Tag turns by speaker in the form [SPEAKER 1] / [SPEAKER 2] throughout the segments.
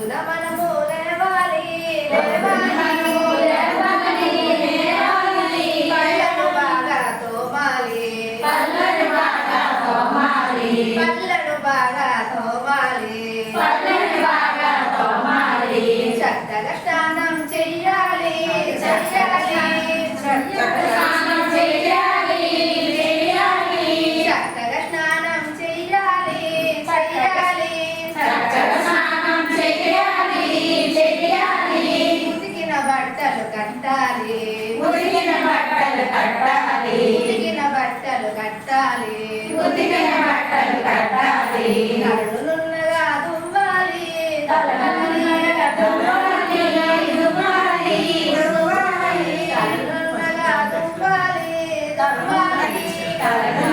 [SPEAKER 1] పొద్దున మనము లేవాలి
[SPEAKER 2] లేవాలి పళ్ళను
[SPEAKER 1] బాగా తోమాలి.
[SPEAKER 2] పళ్ళను బాగా తోమాలి పళ్ళను బాగా
[SPEAKER 1] చక్కగా స్నానం చెయ్యాలి చక్కగా
[SPEAKER 2] బట్టలు కట్టాలి.
[SPEAKER 1] ఉతికిన బట్టలు కట్టాలి.
[SPEAKER 2] ఉతికిన బట్టలు కట్టాలి.
[SPEAKER 1] కళ్ళున్నగా దువ్వాలి. తలనున్నగా
[SPEAKER 2] దువ్వాలి, దువ్వాలి,
[SPEAKER 1] దువ్వాలి. కళ్ళున్నగా దువ్వాలి. దువ్వాలి తలనున్నగా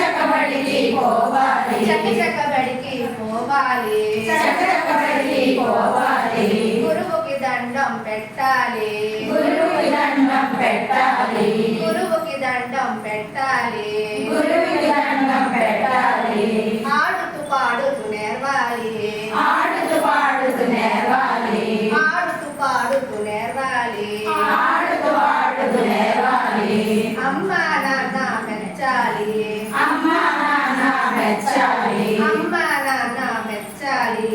[SPEAKER 2] చక్క పోవాలి. చక్క
[SPEAKER 1] చక్క పోవాలి. చక్క
[SPEAKER 2] పోవాలి.
[SPEAKER 1] గురువుకి దండం పెట్టాలి. గురువుకి
[SPEAKER 2] దండం పెట్టాలి.
[SPEAKER 1] గురువుకి దండం పెట్టాలి.
[SPEAKER 2] గురువుకి దండం పెట్టాలి.
[SPEAKER 1] ఆడుతూ పాడుతూ నేర్వాలి.
[SPEAKER 2] ఆడుతూ పాడుతూ నేర్వాలి.
[SPEAKER 1] ఆడుతూ పాడుతూ నేర్వాలి.
[SPEAKER 2] మెచ్చాలి
[SPEAKER 1] అమ్మ నాన్న మెచ్చాలి